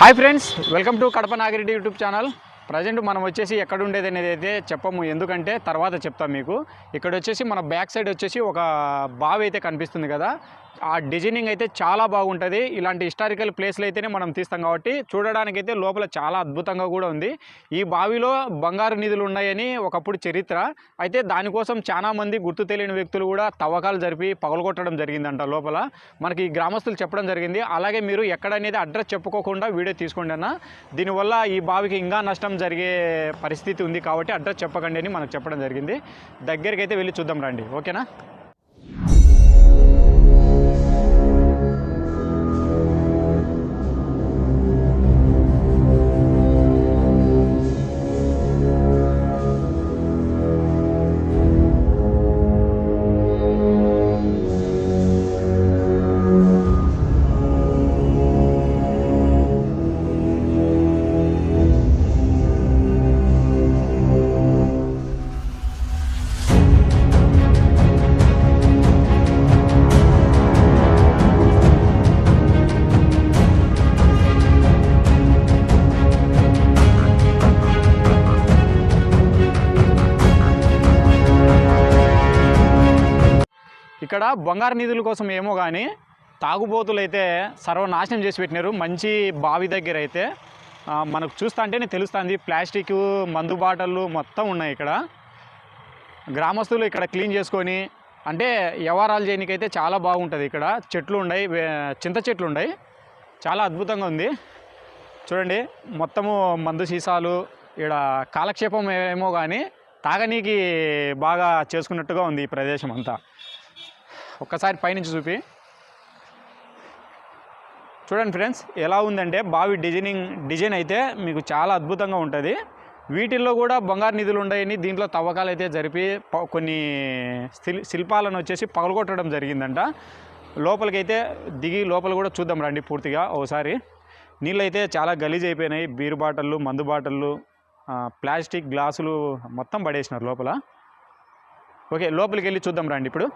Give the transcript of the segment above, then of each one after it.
Hi friends welcome to Kadapa Nagireddy YouTube channel. Present మనం వచ్చేసి ఎక్కడ ఉండేది అనేది అయితే చెప్పము. ఎందుకంటే తర్వాత చెప్తాం మీకు. ఇక్కడ వచ్చేసి మన బ్యాక్ సైడ్ వచ్చేసి ఒక బావి అయితే కనిపిస్తుంది కదా. ఆ డిజైనింగ్ అయితే చాలా బాగుంటుంది. ఇలాంటి హిస్టారికల్ ప్లేస్లు అయితేనే మనం తీస్తాం కాబట్టి చూడడానికైతే లోపల చాలా అద్భుతంగా కూడా ఉంది. ఈ బావిలో బంగారు నిధులు ఉన్నాయని ఒకప్పుడు చరిత్ర. అయితే దానికోసం చాలా మంది గుర్తు తెలియని వ్యక్తులు కూడా తవ్వకాలు జరిపి పగలగొట్టడం జరిగిందంట లోపల. మనకి ఈ గ్రామస్తులు చెప్పడం జరిగింది. అలాగే మీరు ఎక్కడనేది అడ్రస్ చెప్పుకోకుండా వీడియో తీసుకోండి అన్న. దీనివల్ల ఈ బావికి ఇంకా నష్టం జరిగే పరిస్థితి ఉంది కాబట్టి అడ్రస్ చెప్పకండి అని మనకు చెప్పడం జరిగింది. దగ్గరికి అయితే వెళ్ళి చూద్దాం రండి. ఓకేనా? ఇక్కడ బంగారు నిధుల కోసం ఏమో కానీ తాగుబోతులు అయితే సర్వనాశనం చేసి పెట్టినారు. మంచి బావి దగ్గర అయితే మనకు చూస్తా అంటేనే తెలుస్తుంది. ప్లాస్టిక్ మందు బాటళ్ళు మొత్తం ఉన్నాయి ఇక్కడ. గ్రామస్తులు ఇక్కడ క్లీన్ చేసుకొని అంటే వ్యవహారాలు చేయడానికైతే చాలా బాగుంటుంది ఇక్కడ. చెట్లు ఉన్నాయి చింత చెట్లు ఉన్నాయి. చాలా అద్భుతంగా ఉంది. చూడండి మొత్తము మందు సీసాలు ఇక్కడ కాలక్షేపం ఏమో కానీ తాగనీకి బాగా చేసుకున్నట్టుగా ఉంది ఈ ప్రదేశం అంతా. ఒక్కసారి పైనుంచి చూపి. చూడండి ఫ్రెండ్స్ ఎలా ఉందంటే బావి డిజైనింగ్ డిజైన్ అయితే మీకు చాలా అద్భుతంగా ఉంటుంది. వీటిల్లో కూడా బంగారు నిధులు ఉన్నాయని దీంట్లో తవ్వకాలు అయితే జరిపి ప- కొన్ని శిల్ శిల్పాలను వచ్చేసి పగలగొట్టడం జరిగిందంట. లోపలికైతే దిగి లోపల కూడా చూద్దాం రండి పూర్తిగా ఒకసారి నీళ్ళు అయితే చాలా గలీజ్ అయిపోయినాయి. బీరు బాటిళ్ళు మందు బాటిళ్ళు ప్లాస్టిక్ గ్లాసులు మొత్తం పడేసినారు లోపల. ఓకే లోపలికి వెళ్ళి చూద్దాం రండి ఇప్పుడు.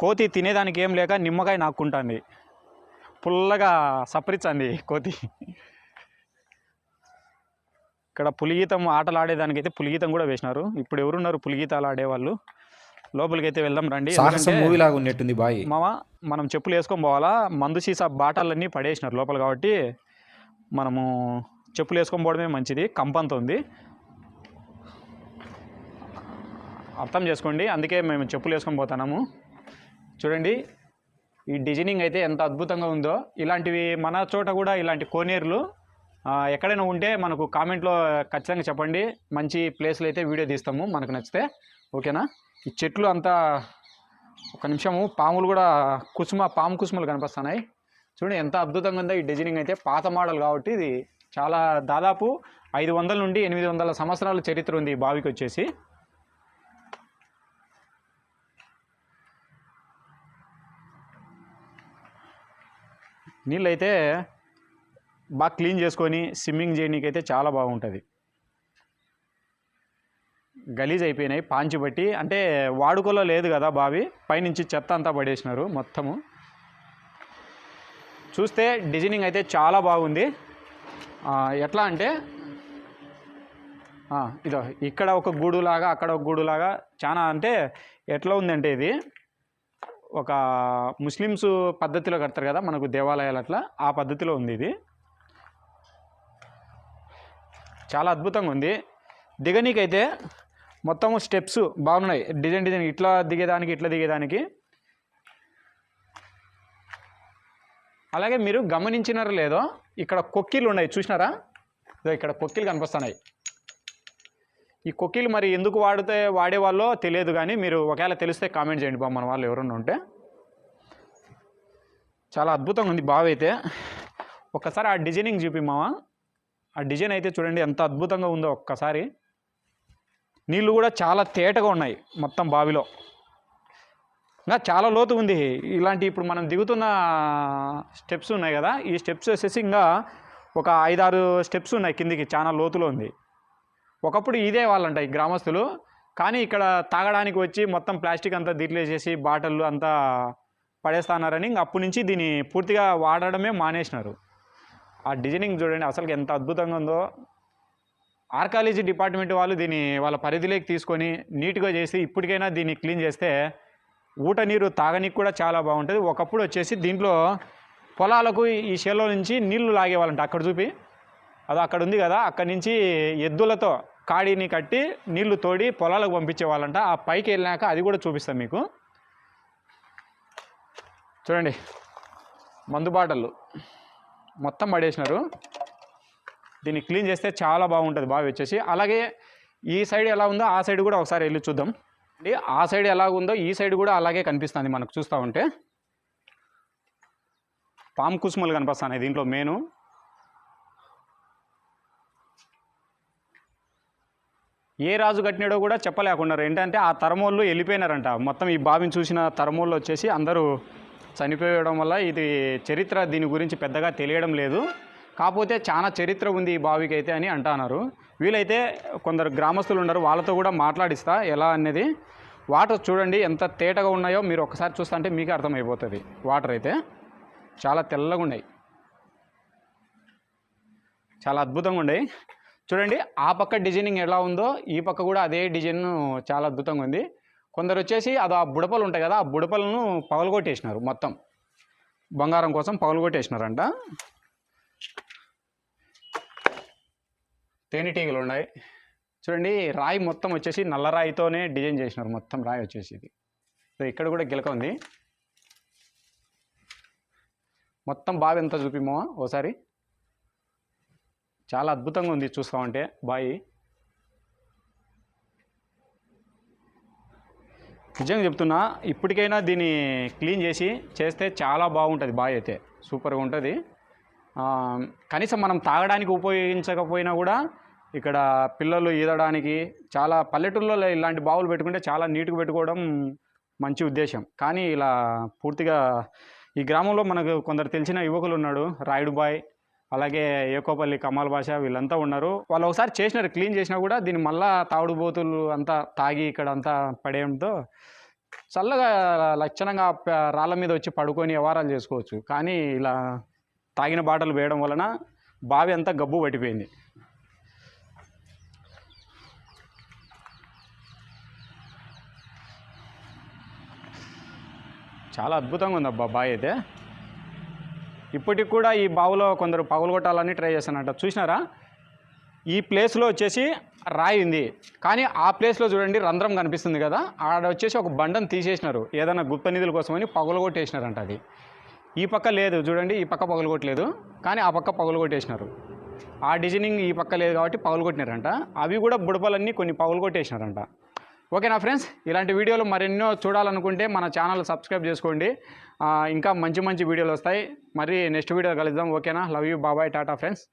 కోతి తినేదానికి ఏం లేక నిమ్మకాయ నాక్కుంటుంది. పుల్లగా సపరిచంది కోతి. ఇక్కడ పులిగీతం ఆటలు ఆడేదానికైతే పులిగీతం కూడా వేసినారు. ఇప్పుడు ఎవరున్నారు పులిగీతాలు ఆడేవాళ్ళు? లోపలికి అయితే వెళ్దాం రండి. మూవీ లాగా ఉన్నట్టుంది బాయ్. మామ మనం చెప్పులు వేసుకొని పోవాలా? మందు సీసా బాటాలన్నీ పడేసినారు లోపల కాబట్టి మనము చెప్పులు వేసుకొని పోవడమే మంచిది. కంపంత ఉంది అర్థం చేసుకోండి. అందుకే మేము చెప్పులు వేసుకొని పోతున్నాము. చూడండి ఈ డిజైనింగ్ అయితే ఎంత అద్భుతంగా ఉందో. ఇలాంటివి మన చోట కూడా ఇలాంటి కోనేరులు ఎక్కడైనా ఉంటే మనకు కామెంట్లో ఖచ్చితంగా చెప్పండి. మంచి ప్లేస్లు అయితే వీడియో తీస్తాము మనకు నచ్చితే. ఓకేనా? ఈ చెట్లు అంతా ఒక నిమిషము పాములు కూడా కుసుమ పాము కుసుమలు కనిపిస్తున్నాయి. చూడండి ఎంత అద్భుతంగా ఉందో ఈ డిజైనింగ్ అయితే. పాత మోడల్ కాబట్టి ఇది చాలా దాదాపు ఐదు వందల నుండి ఎనిమిది వందల సంవత్సరాల చరిత్ర ఉంది ఈ బావికి వచ్చేసి. నీళ్ళైతే బాగా క్లీన్ చేసుకొని స్విమ్మింగ్ చేయడానికి అయితే చాలా బాగుంటుంది. గలీజ్ అయిపోయినాయి పాంచి బట్టి. అంటే వాడుకలో లేదు కదా బావి పైనుంచి చెత్త అంతా పడేసినారు మొత్తము. చూస్తే డిజైనింగ్ అయితే చాలా బాగుంది. ఎట్లా అంటే ఇదో ఇక్కడ ఒక గూడులాగా అక్కడ ఒక గూడులాగా చాలా అంటే ఎట్లా ఉందంటే ఇది ఒక ముస్లిమ్స్ పద్ధతిలో కడతారు కదా మనకు దేవాలయాలు అట్లా ఆ పద్ధతిలో ఉంది ఇది. చాలా అద్భుతంగా ఉంది. దిగనీకైతే మొత్తం స్టెప్స్ బాగున్నాయి. డిజైన్ డిజైన్ ఇట్లా దిగేదానికి ఇట్లా దిగేదానికి. అలాగే మీరు గమనించినారో లేదో ఇక్కడ కొక్కిలు ఉన్నాయి. చూసినారా? ఇదో ఇక్కడ కొక్కిలు కనిపిస్తున్నాయి. ఈ కొక్కిలు మరి ఎందుకు వాడితే వాడేవాళ్ళో తెలియదు కానీ మీరు ఒకవేళ తెలిస్తే కామెంట్ చేయండి బా మన వాళ్ళు ఎవరన్నా ఉంటే. చాలా అద్భుతంగా ఉంది బావి అయితే. ఒక్కసారి ఆ డిజైనింగ్ చూపి మావా ఆ డిజైన్ అయితే చూడండి ఎంత అద్భుతంగా ఉందో ఒక్కసారి. నీళ్ళు కూడా చాలా తేటగా ఉన్నాయి మొత్తం బావిలో. ఇంకా చాలా లోతు ఉంది. ఇలాంటి ఇప్పుడు మనం దిగుతున్న స్టెప్స్ ఉన్నాయి కదా ఈ స్టెప్స్ వచ్చేసి ఇంకా ఒక ఐదారు స్టెప్స్ ఉన్నాయి కిందికి చాలా లోతులో ఉంది. ఒకప్పుడు ఇదే వాళ్ళంట ఈ గ్రామస్తులు. కానీ ఇక్కడ తాగడానికి వచ్చి మొత్తం ప్లాస్టిక్ అంతా దీంట్లేసేసి బాటిల్ అంతా పడేస్తున్నారని ఇంక అప్పటి నుంచి దీన్ని పూర్తిగా వాడడమే మానేసినారు. ఆ డిజైనింగ్ చూడండి అసలు ఎంత అద్భుతంగా ఉందో. ఆర్కాలజీ డిపార్ట్మెంట్ వాళ్ళు దీన్ని వాళ్ళ పరిధిలోకి తీసుకొని నీట్గా చేసి ఇప్పటికైనా దీన్ని క్లీన్ చేస్తే ఊట నీరు తాగనీకి కూడా చాలా బాగుంటుంది. ఒకప్పుడు వచ్చేసి దీంట్లో పొలాలకు ఈ షెల్లో నుంచి నీళ్ళు లాగేవాళ్ళంట అక్కడ చూపి. అది అక్కడ ఉంది కదా అక్కడి నుంచి ఎద్దులతో కాడిని కట్టి నీళ్ళు తోడి పొలాలకు పంపించేవాళ్ళంట. ఆ పైకి వెళ్ళాక అది కూడా చూపిస్తాం మీకు. చూడండి మందు బాటలు మొత్తం పడేసినారు. దీన్ని క్లీన్ చేస్తే చాలా బాగుంటుంది బాగా వచ్చేసి. అలాగే ఈ సైడ్ ఎలా ఉందో ఆ సైడ్ కూడా ఒకసారి వెళ్ళి చూద్దాం. అండి ఆ సైడ్ ఎలా ఉందో ఈ సైడ్ కూడా అలాగే కనిపిస్తుంది మనకు చూస్తూ ఉంటే. పాము కుసుమలు కనిపిస్తున్నాయి దీంట్లో మెయిన్. ఏ రాజు కట్టినాడో కూడా చెప్పలేకున్నారు. ఏంటంటే ఆ తరమోళ్ళు వెళ్ళిపోయినారంట. మొత్తం ఈ బావిని చూసిన తరమోళ్ళు వచ్చేసి అందరూ చనిపోయడం వల్ల ఇది చరిత్ర దీని గురించి పెద్దగా తెలియడం లేదు. కాకపోతే చాలా చరిత్ర ఉంది ఈ బావికి అయితే అని అంటున్నారు. వీలైతే కొందరు గ్రామస్తులు ఉన్నారు వాళ్ళతో కూడా మాట్లాడిస్తా. ఎలా అనేది వాటర్ చూడండి ఎంత తేటగా ఉన్నాయో మీరు ఒకసారి చూస్తుంటే మీకు అర్థమైపోతుంది. వాటర్ అయితే చాలా తెల్లగా ఉన్నాయి. చాలా అద్భుతంగా ఉన్నాయి. చూడండి ఆ పక్క డిజైనింగ్ ఎలా ఉందో ఈ పక్క కూడా అదే డిజైన్ చాలా అద్భుతంగా ఉంది. కొందరు వచ్చేసి అది ఆ బుడపలు ఉంటాయి కదా ఆ బుడపలను పగలగొట్టేసినారు మొత్తం. బంగారం కోసం పగలగొట్టేసినారంట. తేనెటీగలు ఉన్నాయి. చూడండి రాయి మొత్తం వచ్చేసి నల్ల రాయితోనే డిజైన్ చేసినారు. మొత్తం రాయి వచ్చేసి ఇది. సో ఇక్కడ కూడా గిలక ఉంది. మొత్తం బావి ఎంత చూపిమో ఓసారి. చాలా అద్భుతంగా ఉంది చూస్తామంటే. బాయి. నిజంగా చెప్తున్నా ఇప్పటికైనా దీన్ని క్లీన్ చేసి చేస్తే చాలా బాగుంటుంది బావి అయితే. సూపర్గా ఉంటుంది. కనీసం మనం తాగడానికి ఉపయోగించకపోయినా కూడా ఇక్కడ పిల్లలు ఈదడానికి చాలా పల్లెటూళ్ళలో ఇలాంటి బావులు పెట్టుకుంటే చాలా నీట్గా పెట్టుకోవడం మంచి ఉద్దేశం. కానీ ఇలా పూర్తిగా ఈ గ్రామంలో మనకు కొందరు తెలిసిన యువకులు ఉన్నాడు రాయుడు బాయ్. అలాగే ఏకోపల్లి కమాల్ భాష వీళ్ళంతా ఉన్నారు. వాళ్ళు ఒకసారి చేసినారు క్లీన్ చేసినా కూడా దీన్ని మళ్ళా తాగుడుబోతులు అంతా తాగి ఇక్కడ అంతా పడేయడంతో చల్లగా లక్షణంగా రాళ్ళ మీద వచ్చి పడుకొని వ్యవహారాలు చేసుకోవచ్చు. కానీ ఇలా తాగిన బాటలు వేయడం వలన బావి అంతా గబ్బు పట్టిపోయింది. చాలా అద్భుతంగా ఉంది అబ్బా బావి అయితే. ఇప్పటికి కూడా ఈ బావిలో కొందరు పగలగొట్టాలని ట్రై చేస్తానంట చూసినారా? ఈ ప్లేస్లో వచ్చేసి రాయి ఉంది. కానీ ఆ ప్లేస్లో చూడండి రంధ్రం కనిపిస్తుంది కదా. ఆడ వచ్చేసి ఒక బండను తీసేసినారు. ఏదైనా గుప్త నిధుల కోసమని పగలగొట్టేసినారంట అది. ఈ పక్క లేదు చూడండి ఈ పక్క పగలగొట్టలేదు. కానీ ఆ పక్క పగలగొట్టేసినారు. ఆ డిజైనింగ్ ఈ పక్క లేదు కాబట్టి పగలగొట్టినారంట. అవి కూడా బుడపలన్నీ కొన్ని పగలగొట్టేసినారంట. ఓకేనా ఫ్రెండ్స్ ఇలాంటి వీడియోలు మరెన్నో చూడాలనుకుంటే మన ఛానల్ సబ్స్క్రైబ్ చేసుకోండి. ఇంకా మంచి మంచి వీడియోలు వస్తాయి. మరి నెక్స్ట్ వీడియో కలుద్దాం. ఓకేనా? లవ్ యూ బాబాయ్ టాటా ఫ్రెండ్స్